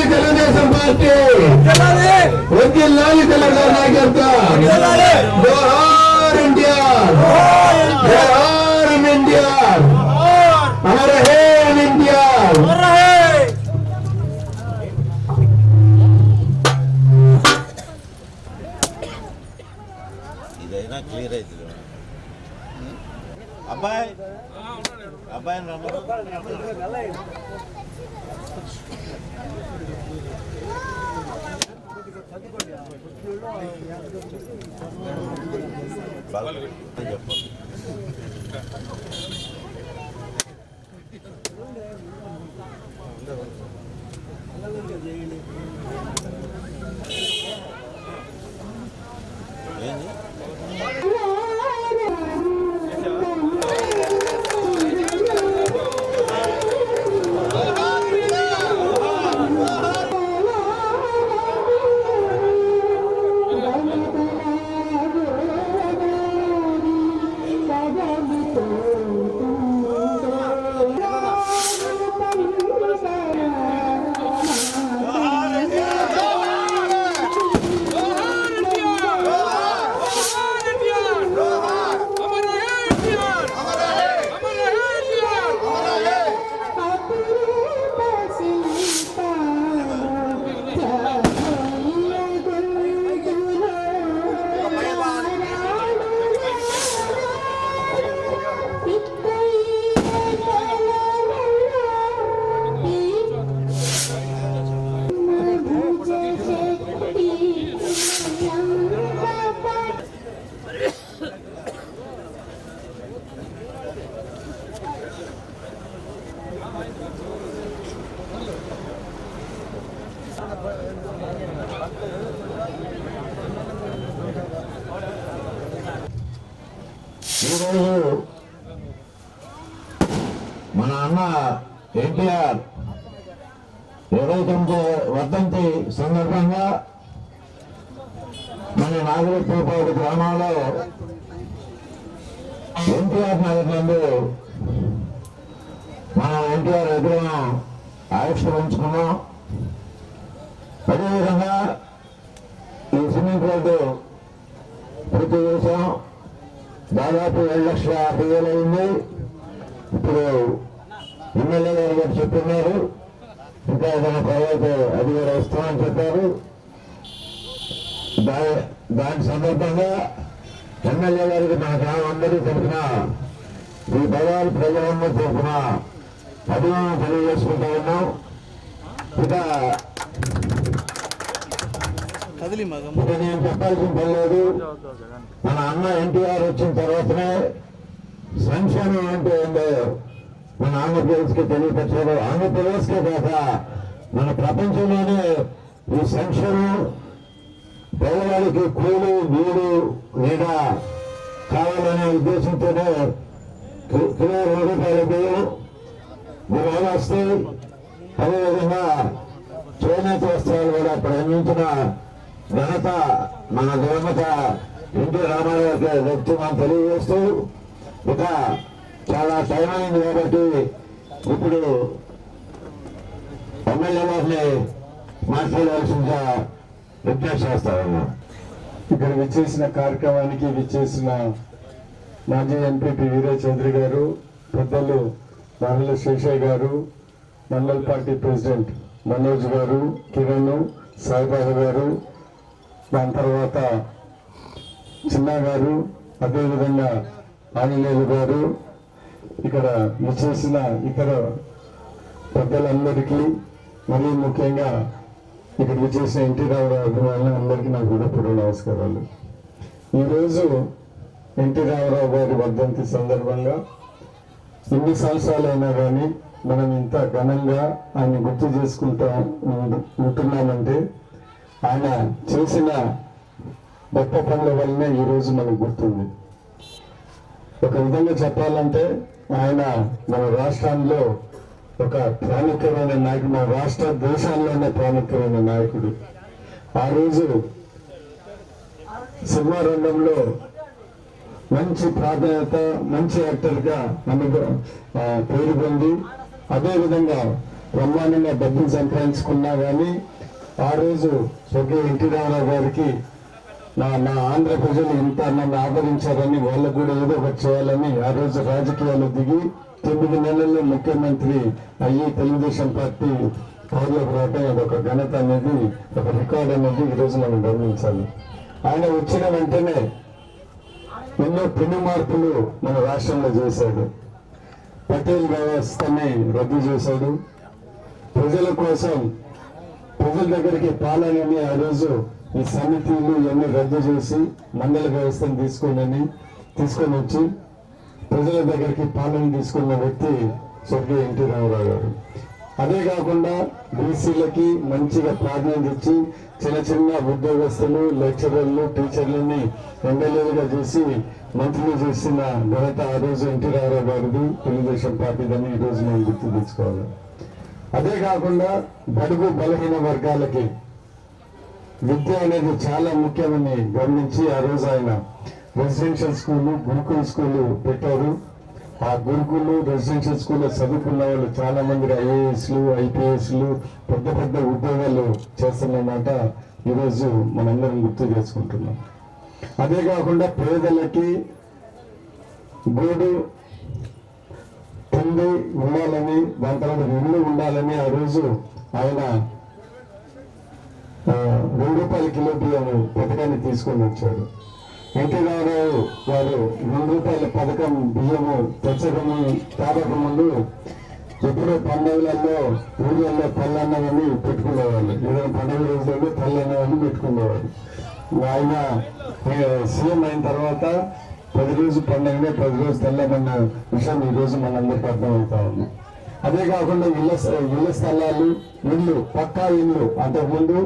వర్దిల్లాలి తెలుగుదేశం పార్టీ వర్దిల్లాలి తెలంగాణ నాయకత్వం జోహార్ ఇండియా చెప్పు ఈరోజు మన అన్న ఎన్టీఆర్ ఇరవై తొమ్మిది వర్ధంతి సందర్భంగా మన నాగరికపాడు గ్రామంలో ఎన్టీఆర్ నగర్ నందు మన ఎన్టీఆర్ విగ్రహం ఆవిష్కరించుకున్నాం అదేవిధంగా ఈ సిమెంట్ రోడ్డు పూర్తి చేశాం. దాదాపు ఏడు లక్షల యాభై వేలు అయింది. ఇప్పుడు ఎమ్మెల్యే గారు గారు చెప్తున్నారు ఇంకా ఏదైనా ప్రైవేట్ అది కూడా ఇస్తామని చెప్పారు. దా- దాని సందర్భంగా ఎమ్మెల్యే గారికి మన గ్రామం అందరి తరఫున ఈ పదవారు ప్రజలందరి తరఫున అభిమానం తెలియజేసుకుంటా ఉన్నాం. ఇక కదిలి మగం. ఇక చెప్పాల్సిన పని లేదు. మన అన్న ఎన్టీఆర్ వచ్చిన తర్వాతనే సంక్షేమం అంటే ఏందో మన ఆంధ్రప్రదేశ్కి తెలియపరిచారు. ఆంధ్రప్రదేశ్కే కాక మన ప్రపంచంలోనే ఈ సంక్షేమం పేదవాడికి కూలు వీడు నీడ కావాలనే ఉద్దేశంతోనే కిలో రెండు రూపాయల బియ్యం మూడు వస్తాయి అదేవిధంగా చేనేత వస్త్రాలు కూడా ప్రారంభించిన ఘనత మన దేవత ఎన్టీ రామారావు గారి వ్యక్తి మనం తెలియజేస్తూ ఇక చాలా టైం అయింది కాబట్టి ఇప్పుడు ఎమ్మెల్యే గారిని మాట్లాడవలసిందిగా విజ్ఞప్తి చేస్తా ఇక్కడ విచ్చేసిన కార్యక్రమానికి విచ్చేసిన మాజీ ఎంపీపీ వీరే చౌదరి గారు పెద్దలు మరల శేషయ్య గారు మండల్ పార్టీ ప్రెసిడెంట్ మనోజ్ గారు కిరణ్ సాయిబాబు గారు దాని తర్వాత చిన్నా గారు అదేవిధంగా ఆంజనేయులు గారు ఇక్కడ విచ్చేసిన ఇతర పెద్దలందరికీ మరీ ముఖ్యంగా ఇక్కడ విచ్చేసిన ఎన్టీ రామారావు అభిమానులు అందరికీ నా హృదయపూర్వ నమస్కారాలు. ఈరోజు ఎన్టీ రామారావు గారి వర్ధంతి సందర్భంగా ఎన్ని సంవత్సరాలైనా కానీ మనం ఇంత ఘనంగా ఆయన గుర్తు చేసుకుంటా ఉంటున్నామంటే ఆయన చేసిన గొప్ప పనుల వల్లనే ఈరోజు మనకు గుర్తుంది. ఒక విధంగా చెప్పాలంటే ఆయన మన రాష్ట్రంలో ఒక ప్రాముఖ్యమైన నాయకుడు మన రాష్ట్ర దేశాల్లోనే ప్రాముఖ్యమైన నాయకుడు. ఆ రోజు సినిమా రంగంలో మంచి ప్రాధాన్యత మంచి యాక్టర్గా అనుభవ పేరు పొంది అదేవిధంగా బ్రహ్మాండంగా డబ్బులు సంపాదించుకున్నా కానీ ఆ రోజు స్వర్గీయ ఎన్టీ రామారావు గారికి నా నా ఆంధ్ర ప్రజలు ఇంత నన్ను ఆదరించారని వాళ్ళకు కూడా ఏదో ఒకటి చేయాలని ఆ రోజు రాజకీయాలు దిగి తొమ్మిది నెలల్లో ముఖ్యమంత్రి అయ్యి తెలుగుదేశం పార్టీ పౌరులకు రావటం అదొక ఘనత అనేది ఒక రికార్డ్ అనేది ఈ మనం గమనించాలి. ఆయన వచ్చిన వెంటనే ఎన్నో పెను మార్పులు మన రాష్ట్రంలో చేశాడు. పటేల్ వ్యవస్థని రద్దు చేశాడు. ప్రజల కోసం ప్రజల దగ్గరికి పాలనని ఆ రోజు ఈ సమితిలు ఇవన్నీ రద్దు చేసి మండల వ్యవస్థను తీసుకుని తీసుకొని వచ్చి ప్రజల దగ్గరికి పాలన తీసుకున్న వ్యక్తి స్వర్గీయ ఎన్టీ రామారావు గారు. అదే కాకుండా బీసీలకి మంచిగా ప్రాధాన్యత ఇచ్చి చిన్న చిన్న ఉద్యోగస్తులు లెక్చరర్లు టీచర్లని ఎమ్మెల్యేలుగా చేసి మంత్రులు చేసిన ఘనత ఆ రోజు ఎన్టీ రామారావు గారిది. తెలుగుదేశం పార్టీదని ఈ రోజు మనం గుర్తు తెచ్చుకోవాలి. అదే కాకుండా బడుగు బలహీన వర్గాలకి విద్య అనేది చాలా ముఖ్యమని గమనించి ఆ రోజు ఆయన రెసిడెన్షియల్ స్కూల్ గురుకుల స్కూల్ పెట్టారు. ఆ గురుకులు రెసిడెన్షియల్ స్కూల్లో చదువుకున్న వాళ్ళు చాలా మంది ఐఏఎస్లు ఐపీఎస్లు పెద్ద పెద్ద ఉద్యోగాలు చేస్తున్నమాట ఈరోజు మనందరం గుర్తు చేసుకుంటున్నాం. అదే కాకుండా పేదలకి గూడు తిండి ఉండాలని దాని తర్వాత రెండు ఉండాలని ఆ రోజు ఆయన రెండు రూపాయల కిలో బియ్యం పథకాన్ని తీసుకొని వచ్చాడు. ఎన్టీ రామారావు గారు రెండు రూపాయల పథకం బియ్యము తెచ్చకము తాగక ముందు ఎప్పుడో పండుగలలో ఊళ్ళల్లో పల్లన్నవని పెట్టుకునేవాళ్ళు. ఏదైనా పండుగ రోజులలో పల్లన్నవని పెట్టుకునేవాళ్ళు. ఆయన సీఎం అయిన తర్వాత పది రోజు పండగనే పది రోజు తెల్లమన్న విషయం ఈ రోజు మనందరికీ అర్థమవుతా ఉంది. అదే కాకుండా ఇళ్ళ ఇళ్ళ స్థలాలు ఇళ్ళు పక్కా ఇల్లు అంతకుముందు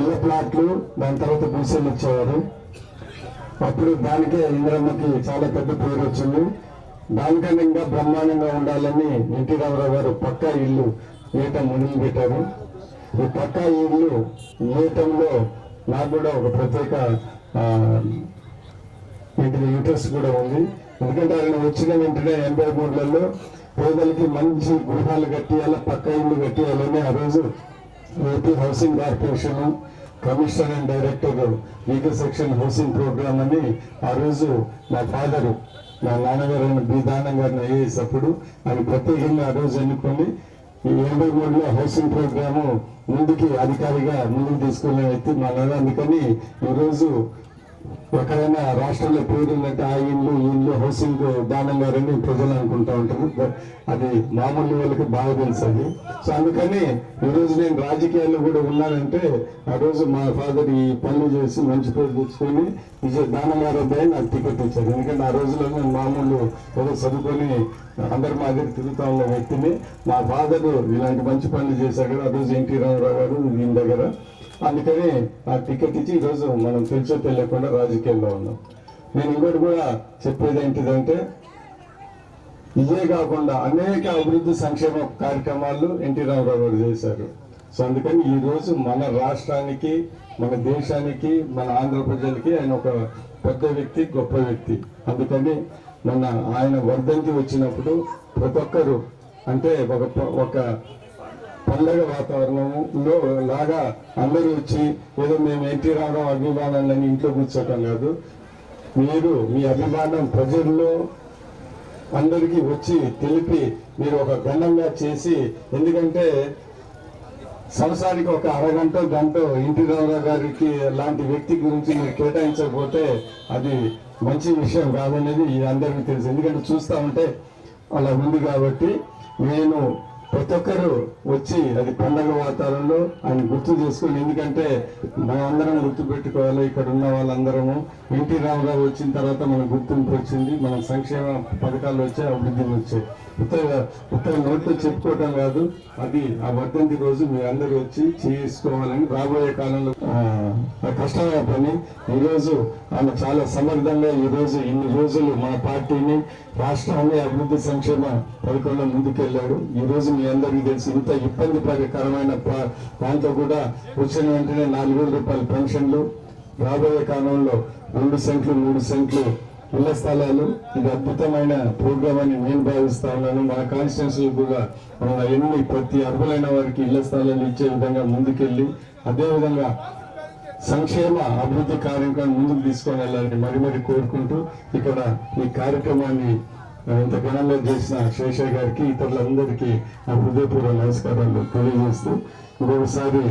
ఇళ్ళ ప్లాట్లు దాని తర్వాత గుడిసెలు ఇచ్చేవారు. అప్పుడు దానికే ఇంద్రమ్మకి చాలా పెద్ద పేరు వచ్చింది. దానికన్నా ఇంకా బ్రహ్మాండంగా ఉండాలని ఎన్టీ రామారావు గారు పక్కా ఇల్లు ఏటం మునిగి పెట్టారు. ఈ పక్కా ఇల్లు ఏటంలో నాకు కూడా ఒక ప్రత్యేక వీటికి ఇంట్రెస్ట్ కూడా ఉంది. ఎందుకంటే ఆయన వచ్చిన వెంటనే ఎనభై మూడులలో పేదలకి మంచి గృహాలు కట్టియాల పక్క ఇల్లు కట్టియాలని ఆ రోజు AP housing corporation commissioner and director legal section housing program అని ఆ రోజు మా ఫాదరు మా నాన్నగారు అయిన బి దానం గారిని ఐఏఎస్ అప్పుడు ఆయన ప్రత్యేకంగా ఆ రోజు ఎన్నుకొని ఈ ఎనభై మూడులో హౌసింగ్ ప్రోగ్రాము ముందుకి అధికారిగా ముందుకు తీసుకునే వ్యక్తి మా నాన్న. అందుకని ఈరోజు ఎక్కడైనా రాష్ట్రంలో పేరున్నట్టు ఆ ఇల్లు ఈ ఇల్లు హౌసింగ్ దానంగా రెండు ప్రజలు అనుకుంటా ఉంటారు. అది మామూలు వాళ్ళకి బాగా తెలుసు అది. సో అందుకని ఈరోజు నేను రాజకీయాల్లో కూడా ఉన్నానంటే ఆ రోజు మా ఫాదర్ ఈ పనులు చేసి మంచి పేరు తెచ్చుకొని విజయ దానం నాకు టికెట్ ఇచ్చారు. ఎందుకంటే ఆ రోజులో నేను మామూలు ఏదో చదువుకొని అందరి మాదిరి తిరుగుతా ఉన్న వ్యక్తిని. మా ఫాదర్ ఇలాంటి మంచి పనులు చేశారు ఆ రోజు ఎన్టీ రామారావు గారు దీని దగ్గర. అందుకని ఆ టికెట్ ఇచ్చి ఈరోజు మనం తెలుసో తెలియకుండా రాజకీయాల్లో ఉన్నాం. నేను ఇంకోటి కూడా చెప్పేది ఏంటిదంటే ఇదే కాకుండా అనేక అభివృద్ధి సంక్షేమ కార్యక్రమాలు ఎన్టీ రామారావు గారు చేశారు. సో అందుకని ఈ రోజు మన రాష్ట్రానికి మన దేశానికి మన ఆంధ్ర ప్రజలకి ఆయన ఒక పెద్ద వ్యక్తి గొప్ప వ్యక్తి. అందుకని మొన్న ఆయన వర్ధంతి వచ్చినప్పుడు ప్రతి ఒక్కరు అంటే ఒక ఒక పండగ వాతావరణంలో లాగా అందరూ వచ్చి ఏదో మేము ఎన్టీ రావడం అభిమానాలని ఇంట్లో కూర్చోటం కాదు. మీరు మీ అభిమానం ప్రజల్లో అందరికీ వచ్చి తెలిపి మీరు ఒక ఘనంగా చేసి ఎందుకంటే సంవత్సరానికి ఒక అరగంట గంట ఇంటి రామారావు గారికి లాంటి వ్యక్తి గురించి మీరు కేటాయించకపోతే అది మంచి విషయం కాదనేది అందరికీ తెలుసు. ఎందుకంటే చూస్తూ ఉంటే అలా ఉంది కాబట్టి నేను ప్రతి ఒక్కరు వచ్చి అది పండగ వాతావరణంలో ఆయన గుర్తు చేసుకుని ఎందుకంటే మనందరం గుర్తు పెట్టుకోవాలి ఇక్కడ ఉన్న వాళ్ళందరము. ఎన్టీ రామారావు వచ్చిన తర్వాత మన గుర్తింపు వచ్చింది మన సంక్షేమ పథకాలు వచ్చాయి అభివృద్ధిని వచ్చాయి. ఉత్తర ఉత్తర నోట్లో చెప్పుకోవటం కాదు అది ఆ వర్ధంతి రోజు మీ అందరూ వచ్చి చేసుకోవాలని రాబోయే కాలంలో కష్టమైన పని. ఈరోజు ఆమె చాలా సమర్థంగా ఈరోజు ఇన్ని రోజులు మన పార్టీని రాష్ట్రాన్ని అభివృద్ధి సంక్షేమ పథకంలో ముందుకెళ్ళాడు. ఈ రోజు మీ అందరికీ తెలిసి ఇంత ఇబ్బందికరమైన దాంతో కూడా వచ్చిన వెంటనే నాలుగు వేల రూపాయల పెన్షన్లు. రాబోయే కాలంలో రెండు సెంట్లు మూడు సెంట్లు ఇళ్ళ స్థలాలు. ఇది అద్భుతమైన ప్రోగ్రామ్ అని నేను భావిస్తా ఉన్నాను. మన కాన్స్టిట్యూన్సీ కూడా మన ఎన్ని ప్రతి అర్హులైన వారికి ఇళ్ళ స్థలాలు ఇచ్చే విధంగా ముందుకెళ్ళి అదేవిధంగా సంక్షేమ అభివృద్ధి కార్యక్రమం ముందుకు తీసుకొని వెళ్ళాలని మరి మరి కోరుకుంటూ ఇక్కడ ఈ కార్యక్రమాన్ని ఆ, ఇంత చేసిన శేషయ్య గారికి ఇతరులందరికీ నా హృదయపూర్వ నమస్కారాలు తెలియజేస్తూ ఇంకొకసారి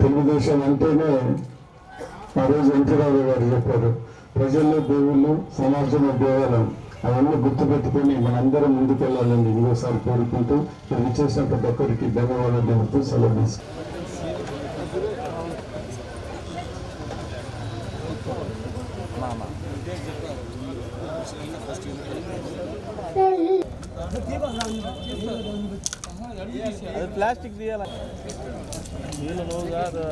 తెలుగుదేశం అంటేనే ఆ రోజు ఎన్టీ రావు గారు చెప్పారు ప్రజల్లో దేవుళ్ళు సమాజంలో దేవాలయం అవన్నీ గుర్తుపెట్టుకుని మనందరం ముందుకెళ్ళాలని ఇంకోసారి కోరుకుంటూ ఇక్కడ చేసిన ప్రతి ఒక్కరికి ధన్యవాదాలు తెలుపుతూ సెలవు తీసుకుంటాను. అది ప్లాస్టిక్ తీయాలి వీళ్ళు నువ్వు కాదు